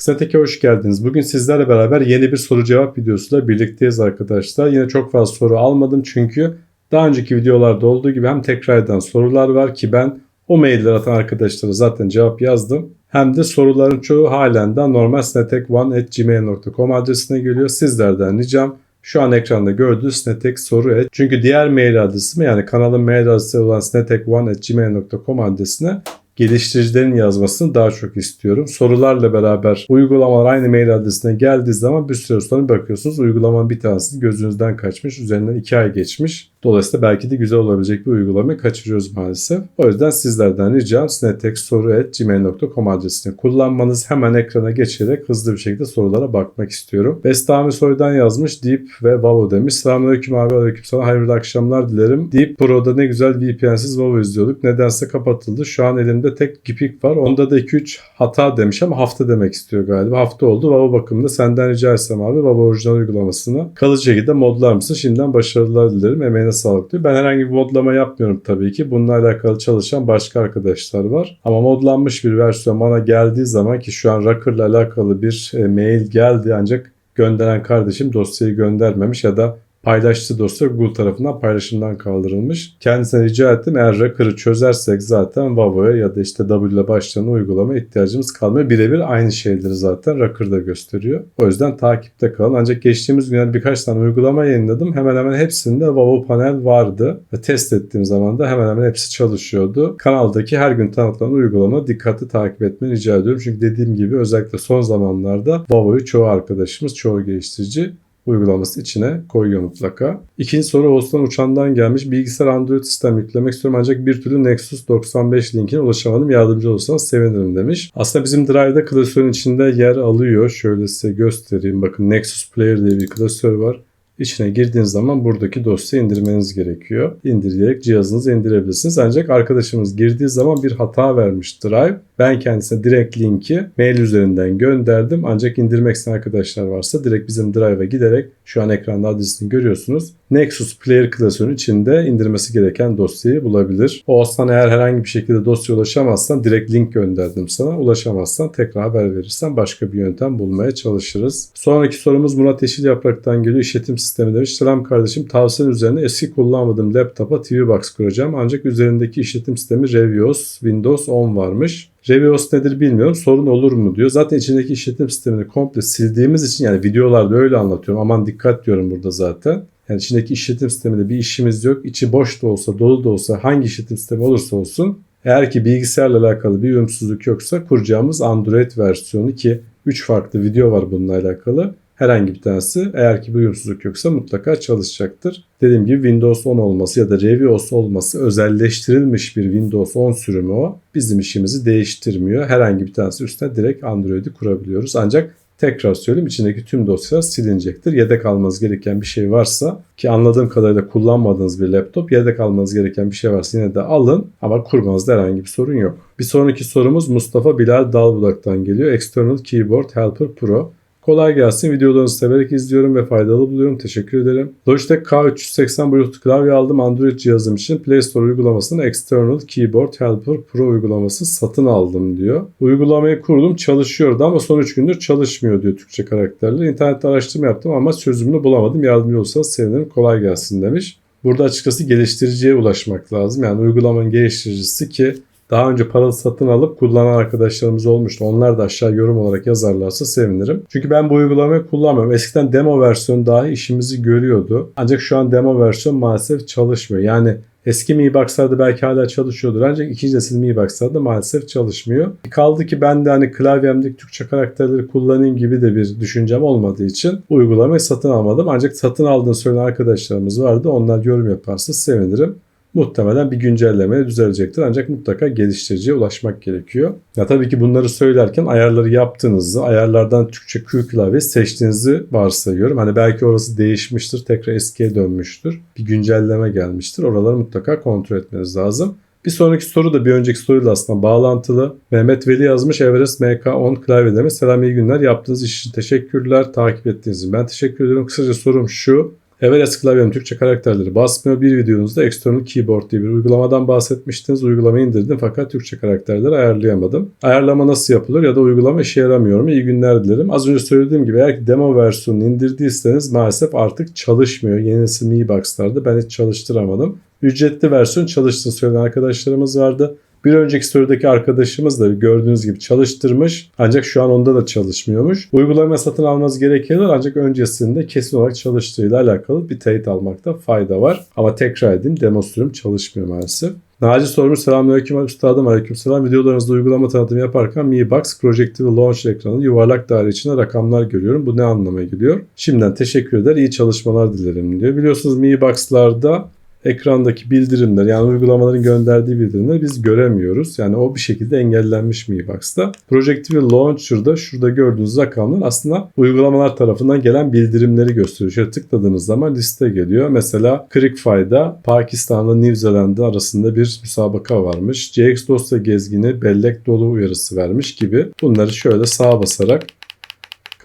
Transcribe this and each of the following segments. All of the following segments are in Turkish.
Snatek'e hoş geldiniz. Bugün sizlerle beraber yeni bir soru cevap videosuyla birlikteyiz arkadaşlar. Yine çok fazla soru almadım çünkü daha önceki videolarda olduğu gibi hem tekrardan sorular var ki ben o mailler atan arkadaşlara zaten cevap yazdım. Hem de soruların çoğu halen de normal snatek1.gmail.com adresine geliyor. Sizlerden ricam şu an ekranda gördüğünüz Snatek soru et. Çünkü diğer mail adresime yani kanalın mail adresi olan snatek1.gmail.com adresine geliştiricilerin yazmasını daha çok istiyorum. Sorularla beraber uygulamalar aynı mail adresine geldiği zaman bir süre sonra bakıyorsunuz uygulamanın bir tanesi gözünüzden kaçmış. Üzerinden iki ay geçmiş. Dolayısıyla belki de güzel olabilecek bir uygulamayı kaçırıyoruz maalesef. O yüzden sizlerden ricam snetexsoru.gmail.com adresini kullanmanız. Hemen ekrana geçerek hızlı bir şekilde sorulara bakmak istiyorum. Bestami Soy'dan yazmış Deep ve Vavo demiş. Selamünaleyküm abi aleyküm sana hayırlı akşamlar dilerim. Deep Pro'da ne güzel VPN'siz Vavo izliyorduk. Nedense kapatıldı. Şu an elimde tek Gipik var. Onda da 2-3 hata demiş ama hafta demek istiyor galiba. Hafta oldu. Vavo bakımında senden rica etsem abi Vavo orijinal uygulamasını kalıcı şekilde modlar mısın? Şimdiden başarılar dilerim. Emeğine sağlık diyor. Ben herhangi bir modlama yapmıyorum tabii ki. Bununla alakalı çalışan başka arkadaşlar var. Ama modlanmış bir versiyon bana geldiği zaman ki şu an Rocker'la alakalı bir e, mail geldi ancak gönderen kardeşim dosyayı göndermemiş ya da paylaştığı dosya Google tarafından paylaşımdan kaldırılmış. Kendisine rica ettim eğer Rocker'ı çözersek zaten Vavo'ya ya da işte W ile başlayan uygulama ihtiyacımız kalmıyor. Birebir aynı şeyleri zaten Rocker'da gösteriyor. O yüzden takipte kalın. Ancak geçtiğimiz günlerde birkaç tane uygulama yayınladım. Hemen hemen hepsinde Vavo panel vardı. Ve test ettiğim zaman da hemen hemen hepsi çalışıyordu. Kanaldaki her gün tanıtılan uygulama dikkatli takip etmeni rica ediyorum. Çünkü dediğim gibi özellikle son zamanlarda Vavo'yu çoğu arkadaşımız, çoğu geliştirici uygulaması içine koyuyor mutlaka. İkinci soru Oğuzhan Uçan'dan gelmiş. Bilgisayar Android sistem yüklemek istiyorum ancak bir türlü Nexus 95 linkine ulaşamadım. Yardımcı olursanız sevinirim demiş. Aslında bizim Drive'da klasörün içinde yer alıyor. Şöyle size göstereyim. Bakın Nexus Player diye bir klasör var. İçine girdiğiniz zaman buradaki dosyayı indirmeniz gerekiyor. İndirerek cihazınızı indirebilirsiniz. Ancak arkadaşımız girdiği zaman bir hata vermiş Drive. Ben kendisine direkt linki mail üzerinden gönderdim. Ancak indirmek isteyen arkadaşlar varsa direkt bizim Drive'a giderek şu an ekranda adresini görüyorsunuz. Nexus Player klasörünün içinde indirmesi gereken dosyayı bulabilir. O aslan eğer herhangi bir şekilde dosya ulaşamazsan direkt link gönderdim sana. Ulaşamazsan tekrar haber verirsen başka bir yöntem bulmaya çalışırız. Sonraki sorumuz Murat Yeşil Yaprak'tan geliyor. İşletim sistemi demiş. Selam kardeşim tavsiyen üzerine eski kullanmadığım laptopa TV Box kuracağım. Ancak üzerindeki işletim sistemi Revios Windows 10 varmış. Revios nedir bilmiyorum. Sorun olur mu diyor. Zaten içindeki işletim sistemini komple sildiğimiz için yani videolarda öyle anlatıyorum. Aman dikkat diyorum burada zaten. Yani içindeki işletim sisteminde bir işimiz yok. İçi boş da olsa, dolu da olsa, hangi işletim sistemi olursa olsun eğer ki bilgisayarla alakalı bir uyumsuzluk yoksa kuracağımız Android versiyonu ki 3 farklı video var bununla alakalı. Herhangi bir tanesi eğer ki bir uyumsuzluk yoksa mutlaka çalışacaktır. Dediğim gibi Windows 10 olması ya da Revios olması özelleştirilmiş bir Windows 10 sürümü o. Bizim işimizi değiştirmiyor. Herhangi bir tanesi üstüne direkt Android'i kurabiliyoruz. Ancak Tekrar söyleyeyim içindeki tüm dosyalar silinecektir. Yedek almanız gereken bir şey varsa ki anladığım kadarıyla kullanmadığınız bir laptop yedek almanız gereken bir şey varsa yine de alın ama kurmanızda herhangi bir sorun yok. Bir sonraki sorumuz Mustafa Bilal Dalbudak'tan geliyor. External Keyboard Helper Pro. Kolay gelsin. Videolarınızı severek izliyorum ve faydalı buluyorum. Teşekkür ederim. Logitech K380 Bluetooth klavye aldım. Android cihazım için Play Store uygulamasının External Keyboard Helper Pro uygulaması satın aldım diyor. Uygulamayı kurdum çalışıyordu ama son 3 gündür çalışmıyor diyor Türkçe karakterle. İnternette araştırma yaptım ama çözümünü bulamadım. Yardımcı olsanız sevinirim. Kolay gelsin demiş. Burada açıkçası geliştiriciye ulaşmak lazım. Yani uygulamanın geliştiricisi ki daha önce paralı satın alıp kullanan arkadaşlarımız olmuştu. Onlar da aşağı yorum olarak yazarlarsa sevinirim. Çünkü ben bu uygulamayı kullanmıyorum. Eskiden demo versiyonu dahi işimizi görüyordu. Ancak şu an demo versiyon maalesef çalışmıyor. Yani Eski Mi Box'larda belki hala çalışıyordur ancak ikinci nesil Mi Box'larda maalesef çalışmıyor. Kaldı ki ben de hani klavyemdeki Türkçe karakterleri kullanayım gibi de bir düşüncem olmadığı için uygulamayı satın almadım. Ancak satın aldığını söyleyen arkadaşlarımız vardı. Onlar yorum yaparsa sevinirim muhtemelen bir güncellemeye düzelecektir. Ancak mutlaka geliştiriciye ulaşmak gerekiyor. Ya tabii ki bunları söylerken ayarları yaptığınızı, ayarlardan Türkçe Q klavye seçtiğinizi varsayıyorum. Hani belki orası değişmiştir, tekrar eskiye dönmüştür. Bir güncelleme gelmiştir. Oraları mutlaka kontrol etmeniz lazım. Bir sonraki soru da bir önceki soruyla aslında bağlantılı. Mehmet Veli yazmış Everest MK10 klavyeleme. Selam iyi günler. Yaptığınız iş için teşekkürler. Takip ettiğiniz için ben teşekkür ediyorum. Kısaca sorum şu. Everest klavyem Türkçe karakterleri basmıyor. Bir videonuzda External Keyboard diye bir uygulamadan bahsetmiştiniz. Uygulamayı indirdim fakat Türkçe karakterleri ayarlayamadım. Ayarlama nasıl yapılır ya da uygulama işe yaramıyor mu? İyi günler dilerim. Az önce söylediğim gibi eğer demo versiyonunu indirdiyseniz maalesef artık çalışmıyor. Yeni nesil Mi Box'larda ben hiç çalıştıramadım. Ücretli versiyon çalıştığını söyleyen arkadaşlarımız vardı. Bir önceki sorudaki arkadaşımız da gördüğünüz gibi çalıştırmış ancak şu an onda da çalışmıyormuş. Uygulama satın almanız gerekiyor ancak öncesinde kesin olarak çalıştığıyla alakalı bir teyit almakta fayda var. Ama tekrar edeyim demo sürüm çalışmıyor maalesef. Naci sormuş selamünaleyküm üstadım aleyküm selam. Videolarınızda uygulama tanıtımı yaparken Mi Box Projective Launch ekranı yuvarlak daire içinde rakamlar görüyorum. Bu ne anlama geliyor? Şimdiden teşekkür eder. iyi çalışmalar dilerim diyor. Biliyorsunuz Mi Box'larda ekrandaki bildirimler yani uygulamaların gönderdiği bildirimleri biz göremiyoruz. Yani o bir şekilde engellenmiş Mi Box'ta. Projective Launcher'da şurada gördüğünüz rakamlar aslında uygulamalar tarafından gelen bildirimleri gösteriyor. Şöyle tıkladığınız zaman liste geliyor. Mesela ClickFi'da Pakistan'la New Zealand arasında bir müsabaka varmış. CX dosya gezgini bellek dolu uyarısı vermiş gibi. Bunları şöyle sağa basarak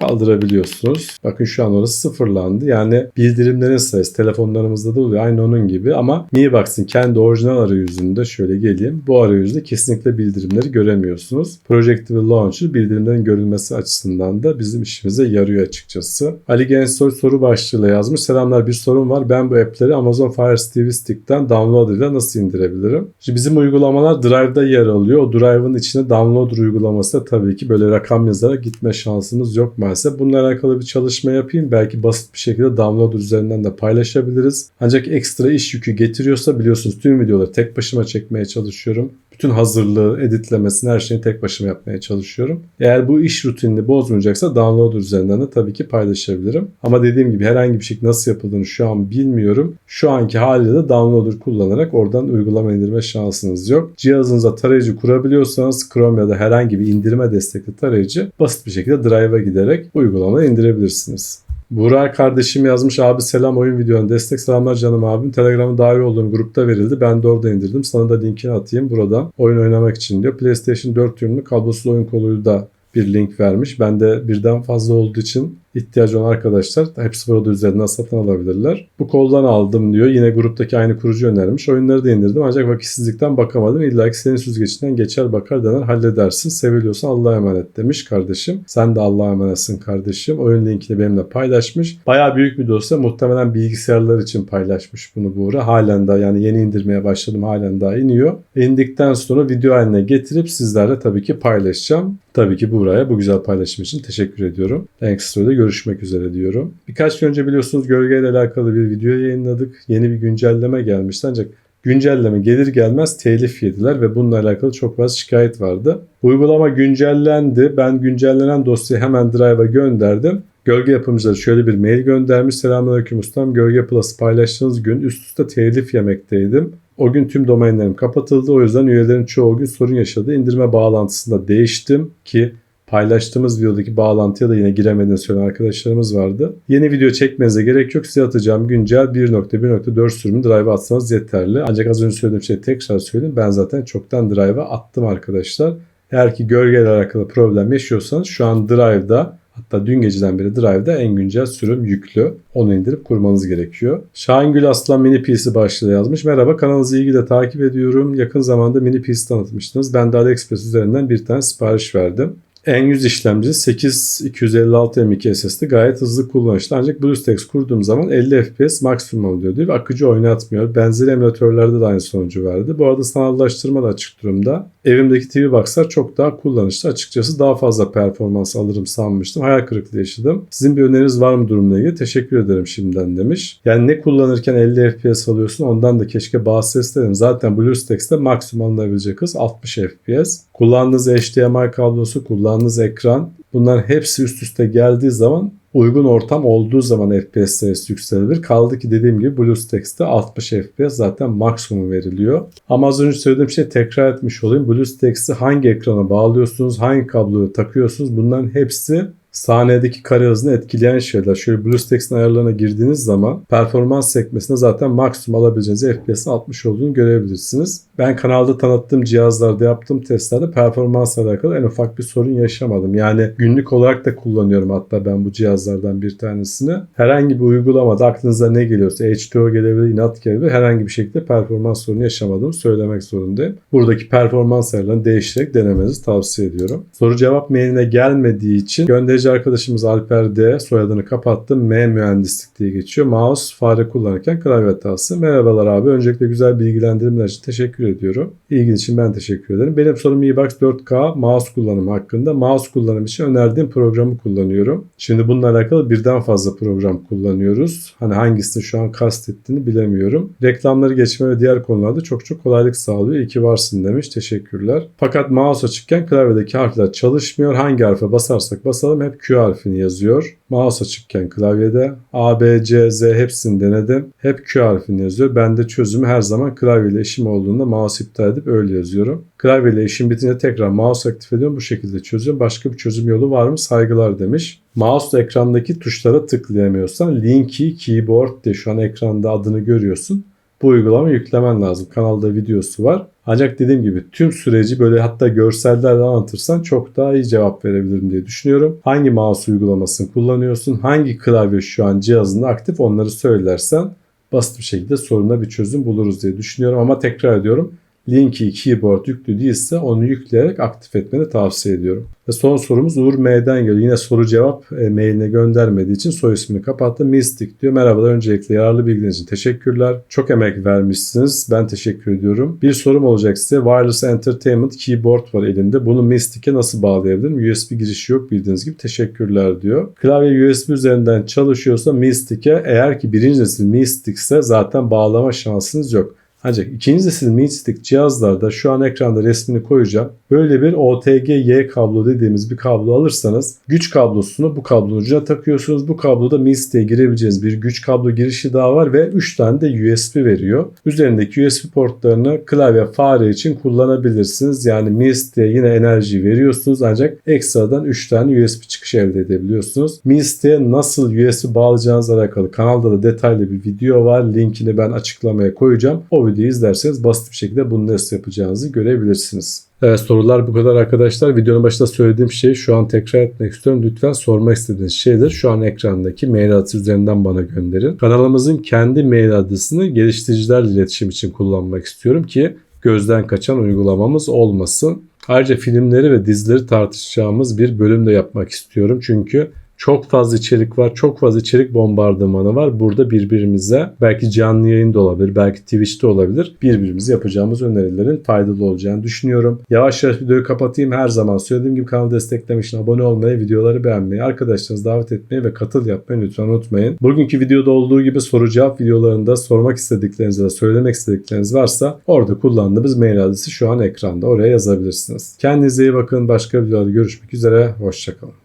kaldırabiliyorsunuz. Bakın şu an orası sıfırlandı. Yani bildirimlerin sayısı telefonlarımızda da oluyor. Aynı onun gibi ama Mi Box'ın kendi orijinal arayüzünde şöyle geleyim. Bu arayüzde kesinlikle bildirimleri göremiyorsunuz. Projective Launcher bildirimlerin görülmesi açısından da bizim işimize yarıyor açıkçası. Ali Gensoy soru başlığıyla yazmış. Selamlar bir sorun var. Ben bu app'leri Amazon Fire TV Stick'ten download ile nasıl indirebilirim? Şimdi bizim uygulamalar Drive'da yer alıyor. O Drive'ın içine download uygulaması da tabii ki böyle rakam yazarak gitme şansımız yok maalesef. Bununla alakalı bir çalışma yapayım. Belki basit bir şekilde download üzerinden de paylaşabiliriz. Ancak ekstra iş yükü getiriyorsa biliyorsunuz tüm videoları tek başıma çekmeye çalışıyorum. Bütün hazırlığı, editlemesini, her şeyi tek başıma yapmaya çalışıyorum. Eğer bu iş rutinini bozmayacaksa download üzerinden de tabii ki paylaşabilirim. Ama dediğim gibi herhangi bir şey nasıl yapıldığını şu an bilmiyorum. Şu anki haliyle de downloader kullanarak oradan uygulama indirme şansınız yok. Cihazınıza tarayıcı kurabiliyorsanız Chrome ya da herhangi bir indirme destekli tarayıcı basit bir şekilde Drive'a giderek uygulamayı indirebilirsiniz. Burak kardeşim yazmış abi selam oyun videonun destek selamlar canım abim. Telegram'ın dahil olduğum grupta verildi. Ben de orada indirdim. Sana da linkini atayım buradan. Oyun oynamak için diyor. PlayStation 4 ürünü kablosuz oyun koluyla da bir link vermiş. Ben de birden fazla olduğu için ihtiyacı olan arkadaşlar hepsi burada üzerinden satın alabilirler. Bu koldan aldım diyor. Yine gruptaki aynı kurucu önermiş. Oyunları da indirdim ancak vakitsizlikten bakamadım. İlla ki senin süzgecinden geçer bakar dener halledersin. Seviliyorsan Allah'a emanet demiş kardeşim. Sen de Allah'a emanetsin kardeşim. Oyun linkini benimle paylaşmış. Baya büyük bir dosya. Muhtemelen bilgisayarlar için paylaşmış bunu Buğra. Halen daha yani yeni indirmeye başladım. Halen daha iniyor. İndikten sonra video haline getirip sizlerle tabii ki paylaşacağım. Tabii ki Buğra'ya bu güzel paylaşım için teşekkür ediyorum. Kısa sürede görüşmek üzere diyorum. Birkaç gün önce biliyorsunuz gölgeyle alakalı bir video yayınladık. Yeni bir güncelleme gelmişti ancak güncelleme gelir gelmez telif yediler ve bununla alakalı çok fazla şikayet vardı. Uygulama güncellendi. Ben güncellenen dosyayı hemen Drive'a gönderdim. Gölge yapımcıları şöyle bir mail göndermiş. Selamünaleyküm ustam. Gölge Plus paylaştığınız gün üst üste telif yemekteydim. O gün tüm domainlerim kapatıldı. O yüzden üyelerin çoğu gün sorun yaşadı. İndirme bağlantısında değiştim ki paylaştığımız videodaki bağlantıya da yine giremediğini söyleyen arkadaşlarımız vardı. Yeni video çekmenize gerek yok. Size atacağım güncel 1.1.4 sürümü Drive'a atsanız yeterli. Ancak az önce söylediğim şeyi tekrar söyleyeyim. Ben zaten çoktan Drive'a attım arkadaşlar. Eğer ki gölgeyle alakalı problem yaşıyorsanız şu an Drive'da Hatta dün geceden beri Drive'da en güncel sürüm yüklü. Onu indirip kurmanız gerekiyor. Şahin Gül Aslan mini PC başlığı yazmış. Merhaba kanalınızı ilgiyle takip ediyorum. Yakın zamanda mini PC tanıtmıştınız. Ben de AliExpress üzerinden bir tane sipariş verdim. En100 işlemci 8256 M2 SSD gayet hızlı kullanışlı ancak BlueStacks kurduğum zaman 50 FPS maksimum oluyor diyor ve akıcı oynatmıyor. Benzeri emülatörlerde de aynı sonucu verdi. Bu arada sanallaştırma da açık durumda. Evimdeki TV Box'lar çok daha kullanışlı. Açıkçası daha fazla performans alırım sanmıştım. Hayal kırıklığı yaşadım. Sizin bir öneriniz var mı durumla ilgili? Teşekkür ederim şimdiden demiş. Yani ne kullanırken 50 FPS alıyorsun ondan da keşke bahsetseydim. Zaten BlueStacks'te maksimum alınabilecek hız 60 FPS. Kullandığınız HDMI kablosu, kullandığınız ekran bunlar hepsi üst üste geldiği zaman uygun ortam olduğu zaman FPS sayısı yükselir. Kaldı ki dediğim gibi BlueStacks'te 60 FPS zaten maksimum veriliyor. Ama az önce söylediğim şey tekrar etmiş olayım. BlueStacks'i hangi ekrana bağlıyorsunuz, hangi kabloyu takıyorsunuz bunların hepsi saniyedeki kare hızını etkileyen şeyler. Şöyle BlueStacks'in ayarlarına girdiğiniz zaman performans sekmesinde zaten maksimum alabileceğiniz FPS'in 60 olduğunu görebilirsiniz. Ben kanalda tanıttığım cihazlarda yaptığım testlerde performansla alakalı en ufak bir sorun yaşamadım. Yani günlük olarak da kullanıyorum hatta ben bu cihazlardan bir tanesini. Herhangi bir uygulamada aklınıza ne geliyorsa H2O gelebilir, inat gelebilir herhangi bir şekilde performans sorunu yaşamadığımı söylemek zorundayım. Buradaki performans ayarlarını değiştirerek denemenizi tavsiye ediyorum. Soru cevap mailine gelmediği için gönderici arkadaşımız Alper D soyadını kapattım. M mühendislik diye geçiyor. Mouse fare kullanırken klavye hatası. Merhabalar abi. Öncelikle güzel bilgilendirmeler için teşekkür ediyorum. İlgin için ben teşekkür ederim. Benim sorum eBox 4K mouse kullanımı hakkında. Mouse kullanım için önerdiğim programı kullanıyorum. Şimdi bununla alakalı birden fazla program kullanıyoruz. Hani hangisini şu an kastettiğini bilemiyorum. Reklamları geçme ve diğer konularda çok çok kolaylık sağlıyor. İyi ki varsın demiş. Teşekkürler. Fakat mouse açıkken klavyedeki harfler çalışmıyor. Hangi harfe basarsak basalım hep Q harfini yazıyor. Mouse açıkken klavyede A, B, C, Z hepsini denedim. Hep Q harfini yazıyor. Ben de çözümü her zaman klavyeyle işim olduğunda mouse iptal edip öyle yazıyorum. Klavyeyle işim bitince tekrar mouse aktif ediyorum. Bu şekilde çözüyorum. Başka bir çözüm yolu var mı? Saygılar demiş. Mouse ekrandaki tuşlara tıklayamıyorsan Linky Keyboard diye şu an ekranda adını görüyorsun. Bu uygulama yüklemen lazım. Kanalda videosu var. Ancak dediğim gibi tüm süreci böyle hatta görsellerle anlatırsan çok daha iyi cevap verebilirim diye düşünüyorum. Hangi mouse uygulamasını kullanıyorsun? Hangi klavye şu an cihazında aktif onları söylersen basit bir şekilde soruna bir çözüm buluruz diye düşünüyorum. Ama tekrar ediyorum linki keyboard yüklü değilse onu yükleyerek aktif etmeni tavsiye ediyorum. Ve son sorumuz Uğur M'den geliyor. Yine soru cevap e, mailine göndermediği için soy ismini kapattı. Mystic diyor. Merhabalar öncelikle yararlı bilginiz için teşekkürler. Çok emek vermişsiniz. Ben teşekkür ediyorum. Bir sorum olacak size. Wireless Entertainment Keyboard var elimde. Bunu Mystic'e nasıl bağlayabilirim? USB girişi yok bildiğiniz gibi. Teşekkürler diyor. Klavye USB üzerinden çalışıyorsa Mystic'e eğer ki birinci nesil Mystic ise zaten bağlama şansınız yok. Ancak ikinci nesil Meatstick cihazlarda şu an ekranda resmini koyacağım. Böyle bir OTG-Y kablo dediğimiz bir kablo alırsanız güç kablosunu bu kablonun ucuna takıyorsunuz. Bu kabloda Meatstick'e girebileceğiniz bir güç kablo girişi daha var ve 3 tane de USB veriyor. Üzerindeki USB portlarını klavye fare için kullanabilirsiniz. Yani Meatstick'e yine enerji veriyorsunuz ancak ekstradan 3 tane USB çıkış elde edebiliyorsunuz. Meatstick'e nasıl USB bağlayacağınızla alakalı kanalda da detaylı bir video var. Linkini ben açıklamaya koyacağım. O videoyu izlerseniz basit bir şekilde bunu nasıl yapacağınızı görebilirsiniz. Evet sorular bu kadar arkadaşlar. Videonun başında söylediğim şeyi şu an tekrar etmek istiyorum. Lütfen sormak istediğiniz şeydir. Şu an ekrandaki mail adresi üzerinden bana gönderin. Kanalımızın kendi mail adresini geliştiricilerle iletişim için kullanmak istiyorum ki gözden kaçan uygulamamız olmasın. Ayrıca filmleri ve dizileri tartışacağımız bir bölüm de yapmak istiyorum. Çünkü çok fazla içerik var. Çok fazla içerik bombardımanı var. Burada birbirimize belki canlı yayında olabilir. Belki Twitch'te olabilir. Birbirimize yapacağımız önerilerin faydalı olacağını düşünüyorum. Yavaş yavaş videoyu kapatayım. Her zaman söylediğim gibi kanalı desteklemek için abone olmayı, videoları beğenmeyi, arkadaşlarınızı davet etmeyi ve katıl yapmayı lütfen unutmayın. Bugünkü videoda olduğu gibi soru cevap videolarında sormak istedikleriniz ya da söylemek istedikleriniz varsa orada kullandığımız mail adresi şu an ekranda. Oraya yazabilirsiniz. Kendinize iyi bakın. Başka videolarda görüşmek üzere. Hoşçakalın.